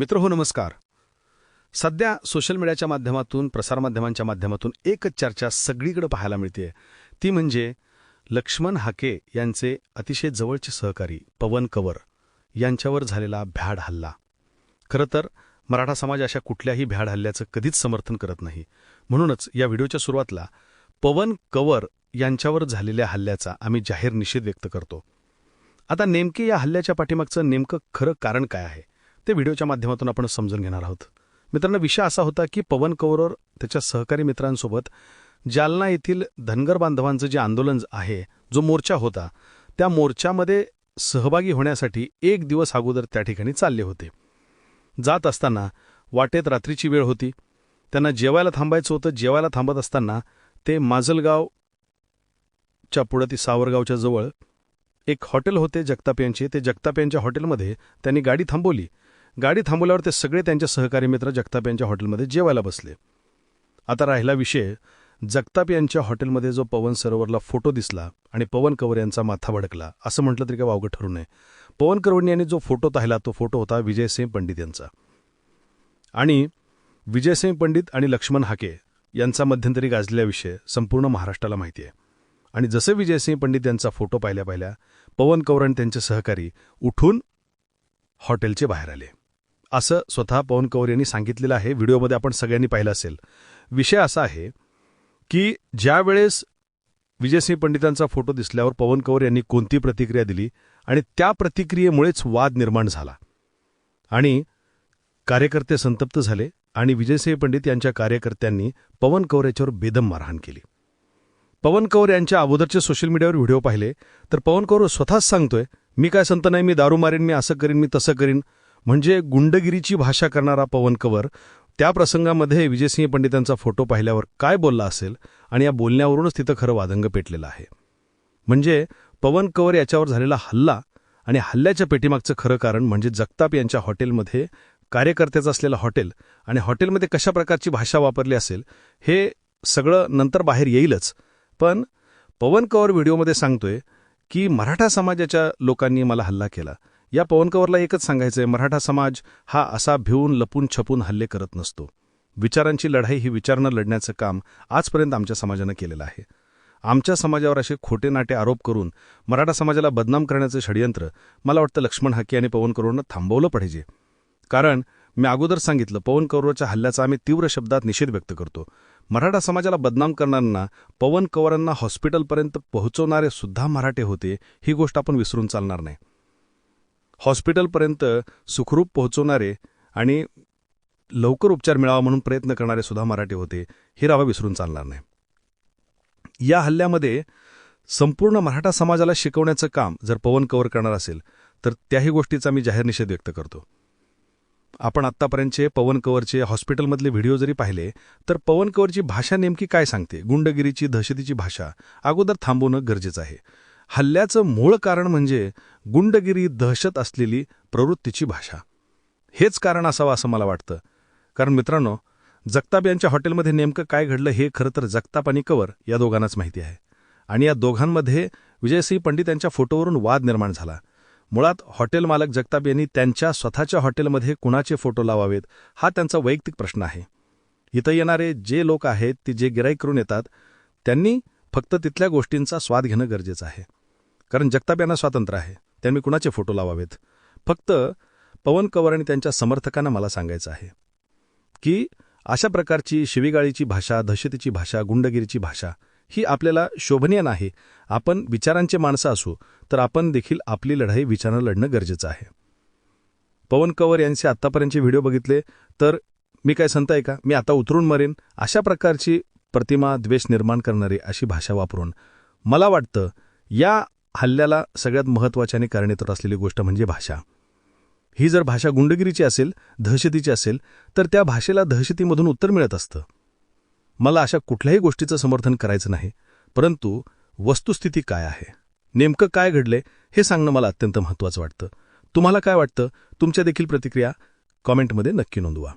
मित्र हो नमस्कार. सध्या सोशल मीडियाच्या माध्यमातून प्रसारमाध्यमांच्या माध्यमातून एकच चर्चा सगळीकडे पाहायला मिळते ती म्हणजे लक्ष्मण हाके यांचे अतिशय जवळचे सहकारी पवन कवर यांच्यावर झालेला भ्याड हल्ला. खरं तर मराठा समाज अशा कुठल्याही भ्याड हल्ल्याचं कधीच समर्थन करत नाही. म्हणूनच या व्हिडिओच्या सुरुवातला पवन कवर यांच्यावर झालेल्या हल्ल्याचा आम्ही जाहीर निषेध व्यक्त करतो. आता नेमके या हल्ल्याच्या पाठीमागचं नेमकं खरं कारण काय आहे? ते व्हिडिओच्या माध्यमातून आपण समजून घेणार आहोत. मित्रांनो विषय असा होता की पवन कौरवर त्याच्या सहकारी मित्रांसोबत जालना येथील धनगर बांधवांचं जे आंदोलन आहे जो मोर्चा होता त्या मोर्चामध्ये सहभागी होण्यासाठी एक दिवस अगोदर त्या ठिकाणी चालले होते. जात असताना वाटेत रात्रीची वेळ होती. त्यांना जेवायला थांबायचं होतं. जेवायला थांबत असताना ते माजलगावच्या पुढं ती सावरगावच्या जवळ एक हॉटेल होते जगताप यांचे. ते जगताप यांच्या हॉटेलमध्ये त्यांनी गाडी थांबवली. गाडी थांबवल्यावर ते सगळे त्यांचे सहकारी मित्र जगताप यांच्या हॉटेलमध्ये जेवायला बसले. आता राहिला विषय. जगताप यांच्या हॉटेलमध्ये जो पवन सरोवरला फोटो दिसला आणि पवन कवर यांचा माथा भडकला असं म्हटलं तरी काय वावगं ठरू नये. पवन कवर यांनी जो फोटो पाहिला तो फोटो होता विजयसिंह पंडित यांचा. आणि विजयसिंह पंडित आणि लक्ष्मण हाके यांचा मध्यंतरी गाजलेला विषय संपूर्ण महाराष्ट्राला माहिती आहे. आणि जसे विजयसिंह पंडित यांचा फोटो पाहिल्या पाहिल्या पवन कौर आणि त्यांचे सहकारी उठून हॉटेलचे बाहेर आले. असं स्वतः पवन कौर यांनी सांगितलेलं आहे. व्हिडिओमध्ये आपण सगळ्यांनी पाहिलं असेल. विषय असा आहे की ज्यावेळेस विजयसिंह पंडितांचा फोटो दिसल्यावर पवन कौर यांनी कोणती प्रतिक्रिया दिली आणि त्या प्रतिक्रियेमुळेच वाद निर्माण झाला आणि कार्यकर्ते संतप्त झाले आणि विजयसिंह पंडित यांच्या कार्यकर्त्यांनी पवन कौर याच्यावर बेदम मारहाण केली. पवन कौर यांच्या अगोदरचे सोशल मीडियावर व्हिडिओ पाहिले तर पवन कौर स्वतःच सांगतोय मी काय संत नाही मी दारू मारीन मी असं करीन मी तसं करीन म्हणजे गुंडगिरीची भाषा करणारा पवन कवर त्या प्रसंगामध्ये विजयसिंह पंडितांचा फोटो पाहिल्यावर काय बोलला असेल आणि या बोलण्यावरूनच तिथं खरं वादंग पेटलेलं आहे. म्हणजे पवन कवर याच्यावर झालेला हल्ला आणि हल्ल्याच्या पेटीमागचं खरं कारण म्हणजे जगताप यांच्या हॉटेलमध्ये कार्यकर्त्याचं असलेलं हॉटेल आणि हॉटेलमध्ये कशा प्रकारची भाषा वापरली असेल हे सगळं नंतर बाहेर येईलच. पण पवन कवर व्हिडिओमध्ये सांगतोय की मराठा समाजाच्या लोकांनी मला हल्ला केला. या पवन कवरला एकच सांगायचंय मराठा समाज हा असा भिवून लपून छपून हल्ले करत नसतो. विचारांची लढाई ही विचारनं लढण्याचं काम आजपर्यंत आमच्या समाजानं केलेलं आहे. आमच्या समाजावर असे खोटे नाटे आरोप करून मराठा समाजाला बदनाम करण्याचं षडयंत्र मला वाटतं लक्ष्मण हक्की आणि पवन करोडनं थांबवलं पाहिजे. कारण मी अगोदर सांगितलं पवन कौरवच्या हल्ल्याचा आम्ही तीव्र शब्दात निषेध व्यक्त करतो. मराठा समाजाला बदनाम करणाऱ्यांना पवन कवरांना हॉस्पिटलपर्यंत पोहोचवणारे सुद्धा मराठे होते ही गोष्ट आपण विसरून चालणार नाही. हॉस्पिटलपर्यंत सुखरूप पोहोचवणारे आणि लवकर उपचार मिळावा म्हणून प्रयत्न करणारे सुद्धा मराठी होते हे रावा विसरून चालणार नाही. या हल्ल्यामध्ये संपूर्ण मराठा समाजाला शिकवण्याचं काम जर पवन कवर करणार असेल तर त्याही गोष्टीचा मी जाहीर निषेध व्यक्त करतो. आपण आत्तापर्यंतचे पवन कवरचे हॉस्पिटलमधले व्हिडिओ जरी पाहिले तर पवन कवरची भाषा नेमकी काय सांगते? गुंडगिरीची दहशतीची भाषा अगोदर थांबवणं गरजेचं आहे. हल्ल्याचं मूळ कारण म्हणजे गुंडगिरी दहशत असलेली प्रवृत्तीची भाषा. हेच कारण असावं असं मला वाटतं. कारण मित्रांनो जगताप यांच्या हॉटेलमध्ये नेमकं काय घडलं हे खरं तर जगताप आणि कवर या दोघांनाच माहिती आहे. आणि या दोघांमध्ये विजयसिंह पंडित यांच्या फोटोवरून वाद निर्माण झाला. मुळात हॉटेल मालक जगताप यांनी त्यांच्या स्वतःच्या हॉटेलमध्ये कुणाचे फोटो लावावेत हा त्यांचा वैयक्तिक प्रश्न आहे. इथं येणारे जे लोक आहेत ते जे गिराईक करून येतात त्यांनी फक्त तिथल्या गोष्टींचा स्वाद घेणं गरजेचं आहे. कारण जगताप यांना स्वातंत्र्य आहे. त्यांनी कुणाचे फोटो लावावेत? फक्त पवन कवर आणि त्यांच्या समर्थकांना मला सांगायचं आहे की अशा प्रकारची शिवीगाळीची भाषा दहशतीची भाषा गुंडगिरीची भाषा ही आपल्याला शोभनीय नाही. आपण विचारांचे माणसं असू तर आपण देखील आपली लढाई विचारानं लढणं गरजेचं आहे. पवन कवर यांचे आत्तापर्यंतचे व्हिडिओ बघितले तर मी काय संत आहे का? मी आता उतरून मरेन. अशा प्रकारची प्रतिमा द्वेष निर्माण करणारी अशी भाषा वापरून मला वाटतं या हल्ल्याला सगळ्यात महत्त्वाची आणि कारणीतर असलेली गोष्ट म्हणजे भाषा. ही जर भाषा गुंडगिरीची असेल दहशतीची असेल तर त्या भाषेला दहशतीमधून उत्तर मिळत असतं. मला अशा कुठल्याही गोष्टीचं समर्थन करायचं नाही परंतु वस्तुस्थिती काय आहे? नेमकं काय घडले हे सांगणं मला अत्यंत महत्त्वाचं वाटतं. तुम्हाला काय वाटतं? तुमच्या देखील प्रतिक्रिया कॉमेंटमध्ये नक्की नोंदवा.